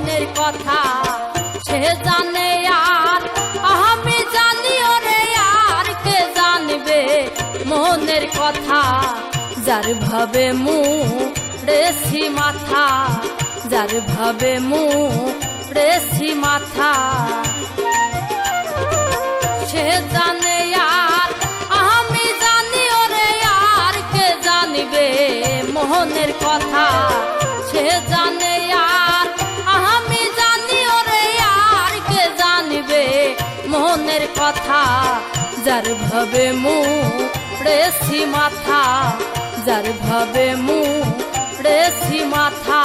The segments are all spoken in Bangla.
মনের কথা, সে জানে আর, আমি জানি ওরে আর কে জানবে মনের কথা। যার ভাবে মু রেছি মাথা, যার ভাবে মু রেছি মাথা, সে জানে কথা যার ভাবে মু রেছি মাথা যার ভাবে মু রেছি মাথা।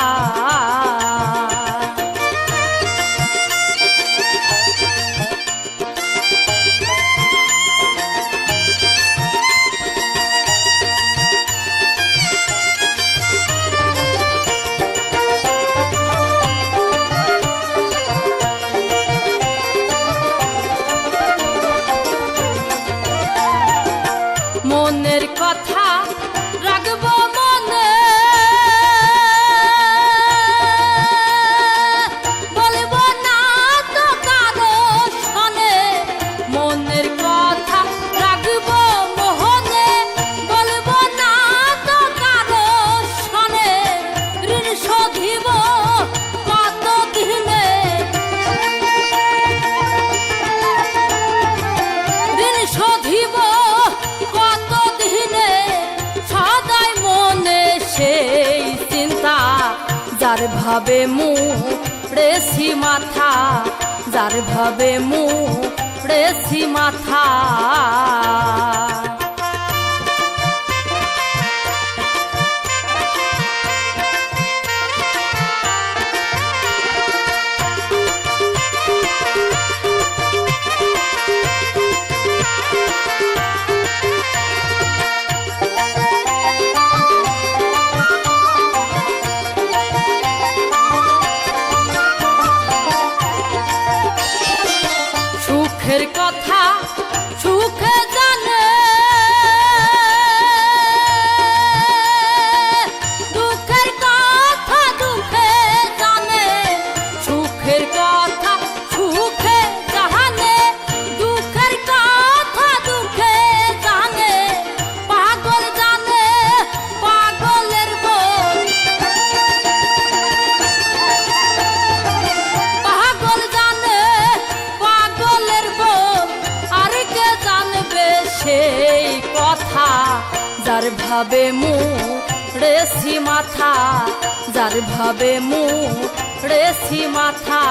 কত দিনে মনে চিন্তা? যার ভাবে মু রেসি মাথা যার ভাবে মু রেসি মাথা। মাথা যার ভাবে মু রেছি মাথা।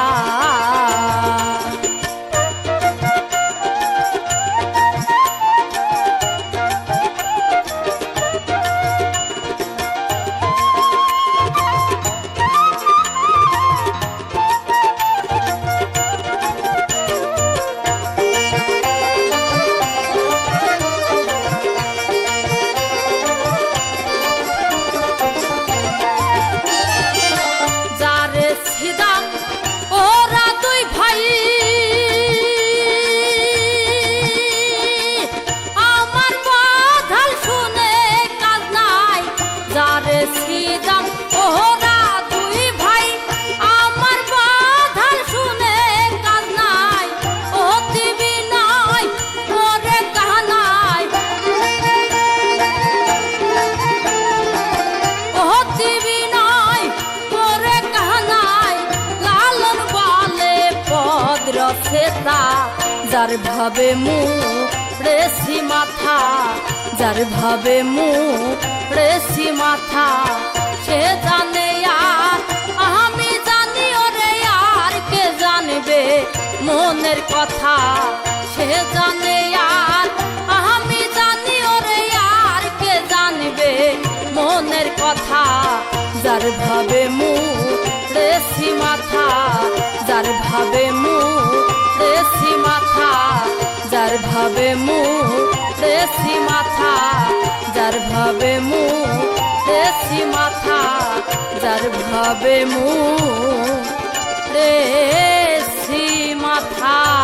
ভাবে মু রেছি মাথা, যার ভাবে মু রেছি মাথা, সে জানে আর, আমি জানি ওরে আর কে জানবে মনের কথা। সে জানে আর, আমি জানি ওরে আর কে জানবে মনের কথা। যার ভাবে মু রেছি মাথা, যার ভাবে মু ভাবে মু দেশি মাথা যার ভাবে মু দেশি মাথা যার ভাবে মু দেশি মাথা।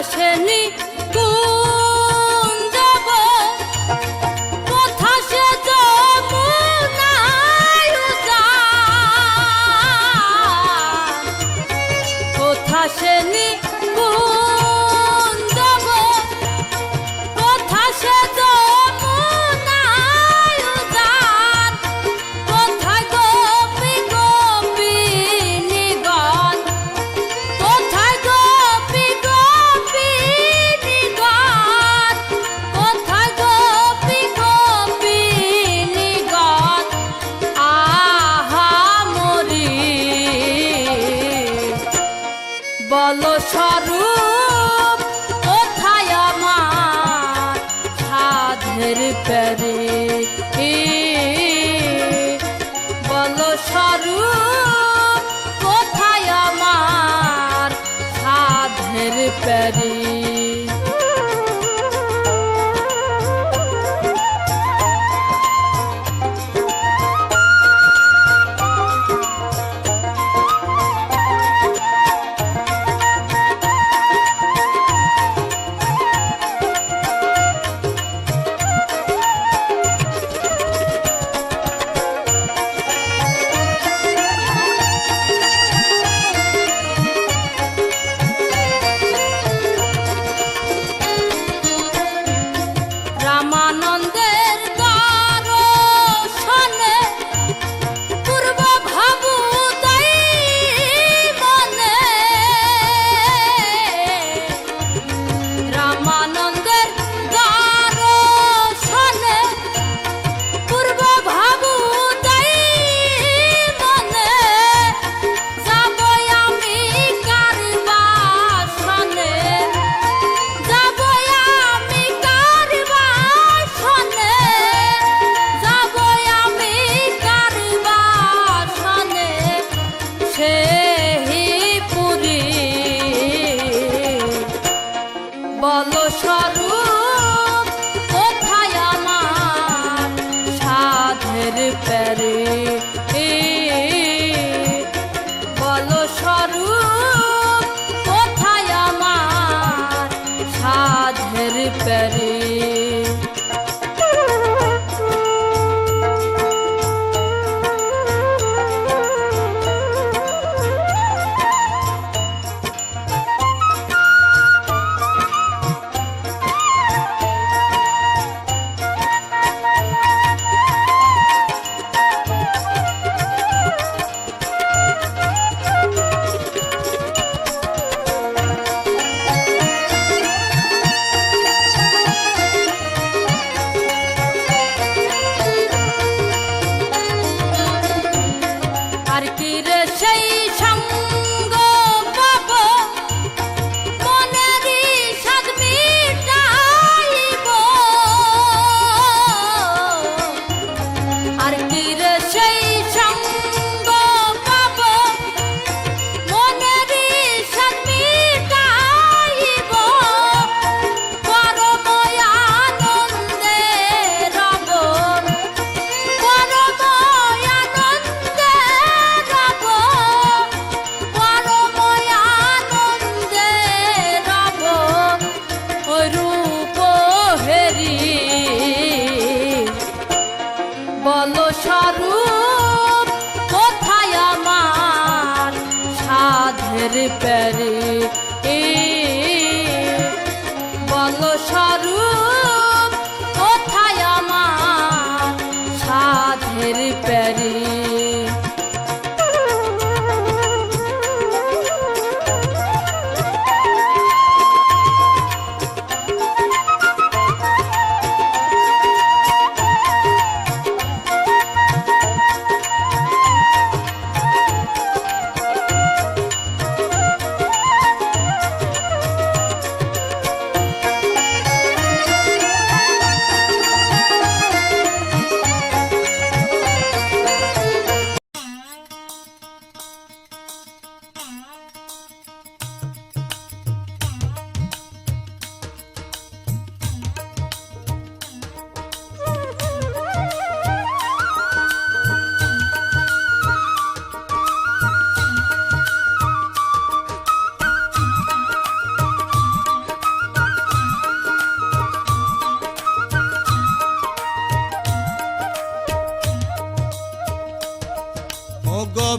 发现你。पैर पैर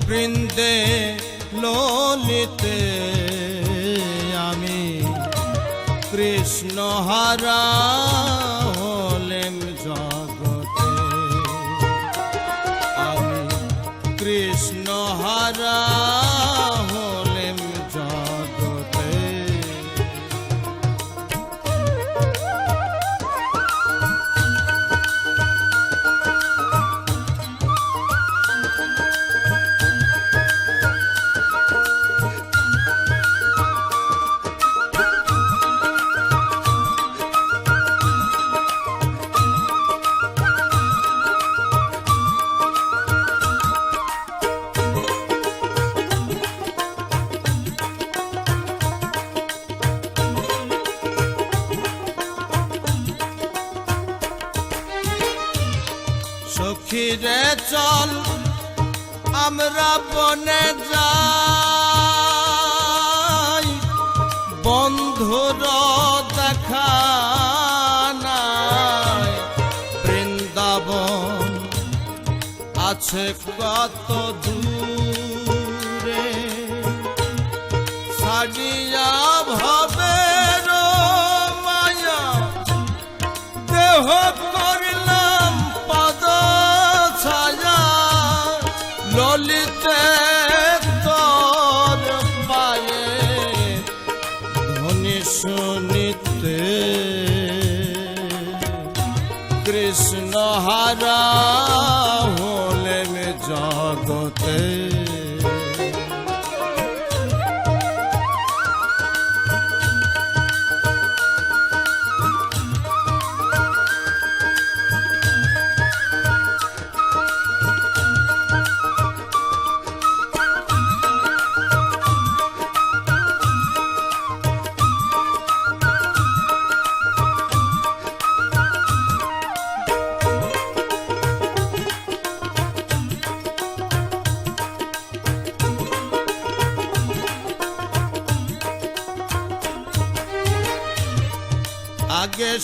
বৃন্দে ললিতে আমি কৃষ্ণ হারা বন্ধুর দেখা নাই বৃন্দাবন আছে কত দূরে? কৃষ্ণ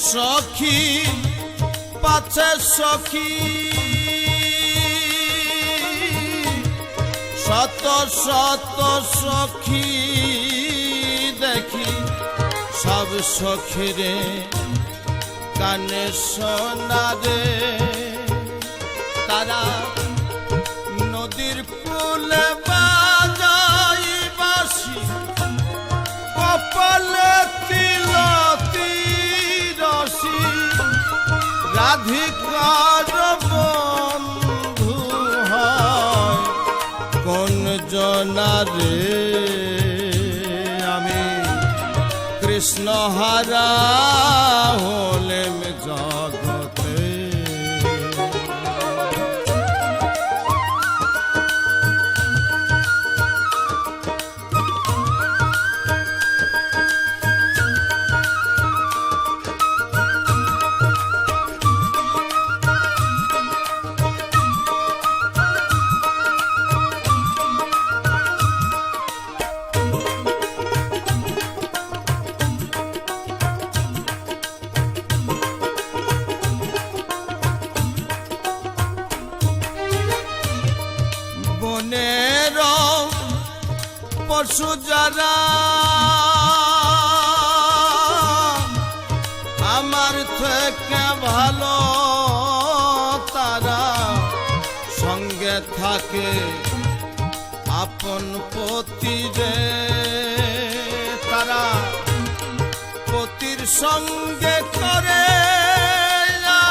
সখী পাছে সখী। শত শত সখী দেখি সব সখীরে কানে সোনারে তারা রাধিকার বন্ধু হয়। কোন জনারে আমি কৃষ্ণ হারা পশু যারা, আমার থেকে ভালো তারা সঙ্গে থাকে আপন পতি রে তারা পতির সঙ্গে করে